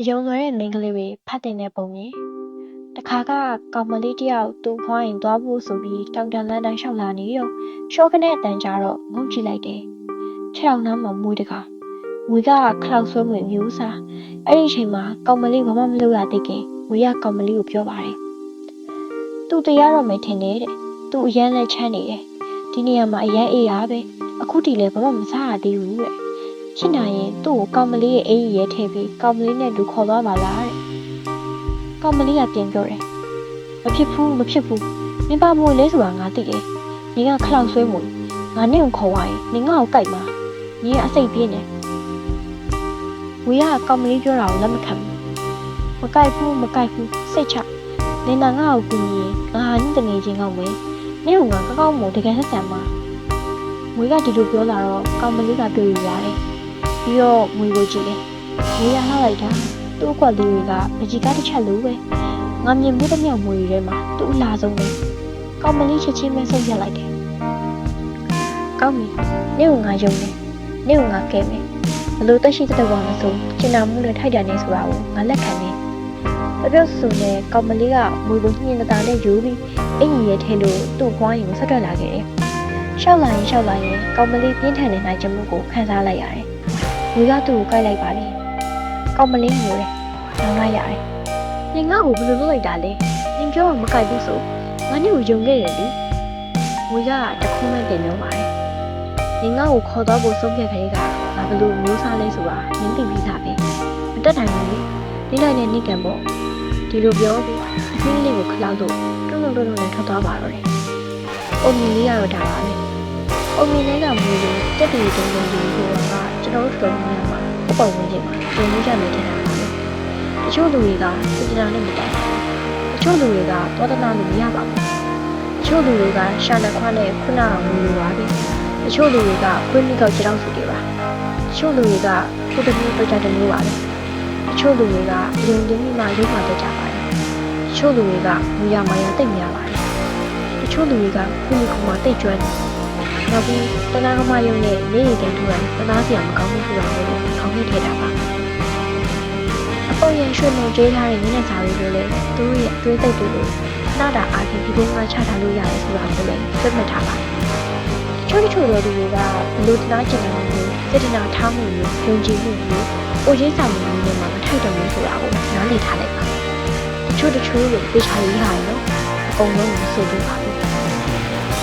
တယုံလွယ်တဲ့မိန်းကလေးတွေဖတ်တင်တဲ့ပုံကြီးတခါကကောင်မလေးတယောက်သူ့ဖွားရင်သွားဖို့ဆိုပြီးတောင်တန်လန်းတိုင်းလျှောက်လာနေတော့ရှော့ခနဲ့အတန်ကြတော့ငုံကြည့်လိုက်တယ်ခြေထောက်နှမ်းမှာမွေးတကားငွေကခလောက်ဆွဲငွေမျိုးစားအဲ့ဒီအချိန်မှာကောင်မလေးဘာမှမလုပ်ရသေးခင်ငွေကကောင်မလေးကိုပြောပါတယ်သူတရားတော့မယ်ထင်တယ်တဲ့သူအရန်နဲ့ချမ်းနေတယ်ဒီနေရာမှာအရန်အေးရပဲအခုတီလည်းဘာမှမစားရသေးဘူးတဲ့ ဖြစ်နိုင်ရင်သူ့ကိုကောင်မလေးရဲ့အိမ်ကြီးရဲထည့်ပြီးကောင်မလေးနဲ့လူခေါ်သွားပါလားတဲ့ကောင်မလေးကပြန်ပြောတယ်မဖြစ်ဘူးမဖြစ်ဘူးမင်းပါမွေလဲဆိုတာငါသိတယ်နင်ကခလောက်ဆွဲမွေငါနဲ့ကိုခေါ်သွားရင်နင်ငါ့ကိုကြိုက်မှာနင်ကအစိတ်ပြင်းတယ်ဝေကကောင်မလေးပြောတာကိုလက်မခံဘူးမကြိုက်ဘူးမကြိုက်ဘူးစိတ်ချနင်ကငါ့ကိုကူညီရင်ငါဟာနင့်တငယ်ချင်းကောင်းမယ်နင့်ကငါကောက်ကောက်မို့တကယ်ဆက်ဆံမှာဝေကဒီလိုပြောလာတော့ကောင်မလေးကတွေ့ရရတယ် ပြီးတော့ငွေကိုကြည့်တယ်။ငွေရလှလိုက်တာသူ့အကွက်လေးတွေကပကြီးကားတစ်ချက်လိုပဲ။ငါမြင်မှုတစ်မြောက်ငွေတွေထဲမှာသူ့အလားဆုံးပဲ။ကောင်းမလေးချက်ချင်းပဲဆုံးဖြတ်လိုက်တယ်။ကောင်းပြီ။နေ့ကငါယုံတယ်။နေ့ကငါကဲမယ်။ဘလို့တက်ရှိတဲ့ဘဝမဆိုကျင်နာမှုနဲ့ထိုက်တန်နေဆိုတာကိုငါလက်ခံတယ်။တပြောဆိုနဲ့ကောင်းမလေးကငွေကိုညှင်းနေတာနဲ့ယူပြီးအင်ကြီးရဲ့ထဲလို့သူ့ဘွားရင်ကိုဆက်တွက်လာခဲ့တယ်။ရှောက်လာရင်ရှောက်လာရင်ကောင်းမလေးပြင်းထန်တဲ့နိုင်ချမှုကိုခံစားလိုက်ရတယ်။ ဝေကသူ့ကိုကြိုက်လိုက်ပါလေ။ကောင်းမလေးငိုတယ်။နောင်လိုက်ရတယ်။နေငါ့ကိုဘယ်လိုလုပ်လိုက်တာလဲ။နင်ပြောမှမကြိုက်ဘူးဆို။ငါနဲ့ကိုယုံခဲ့တယ်လေ။ဝေကတခုမှတင်ပြောပါတယ်။နေငါ့ကိုခေါ်တော့ဖို့ဆုံးဖြတ်ခလေးကငါဘယ်လိုမျိုးစားလဲဆိုတာနင်သိပြီးသားပဲ။မတက်နိုင်ဘူးလေ။နေလိုက်နဲ့နေကံပေါ့။ဒီလိုပြောပြီးအင်းလေးကိုခလောက်လို့တွန်းတွန်းတွန်းတွန်းနဲ့ထွက်သွားပါတော့တယ်။အုံမီလေးကတော့ဒါပါပဲ။အုံမီလေးကမွေးလို့တက်တီတုံးတုံးလေးကိုက ကျွန်တော်တို့တော်တော်များများမှာပုံဝင်ခြင်းမှာယုံမှုကြမယ်ထင်တာပါပဲ။တချို့လူတွေကစိတ်ကြနဲ့မတိုင်ဘူး။တချို့လူတွေကသောတနာလို့မရပါဘူး။တချို့လူတွေကရှာလက်ခွားနဲ့ခုနကငူလိုပါပဲ။တချို့လူတွေကခွေးမိကောက်ကြောက်စုတွေပါ။တချို့လူတွေကကိုတမျိုးတော့ကြတဲ့မျိုးပါပဲ။တချို့လူတွေကယုံတင်မိမှလုံးဝတော့ကြပါတယ်။တချို့လူတွေကမူရမာရတိတ်များပါတယ်။တချို့လူတွေကခုမိခုမှတိတ်ကျွမ်းတယ်။ နောက်ပြီးတနာကမယုံနဲ့နေရီကန်ထူရန်တနာစရာမကောင်းဘူးဆိုတာကိုလည်းခေါင်းထဲထည့်တာပါအပေါ်ရရွှေမုံကျေးထားတဲ့မျက်နှာစာတွေကိုလည်းသူတို့ရဲ့အတွေးသိပ်တွေကိုနာတာအားဖြင့်ဒီပုံကချထားလို့ရတယ်ဆိုတာကိုလည်းသိမှတ်ထားပါချို့ချို့တော်သူတွေကဘလို့တနာကျင်တယ်လို့စေတနာထားမှုမျိုးယုံကြည်မှုမျိုးကိုရေးစာမှုမျိုးနဲ့မှမထိုက်တော့ဘူးဆိုတာကိုနားလည်ထားလိုက်ပါချို့တချို့လို့သိချာရေးထားရနော်အကုန်လုံးကိုဆိုပြပါဘူး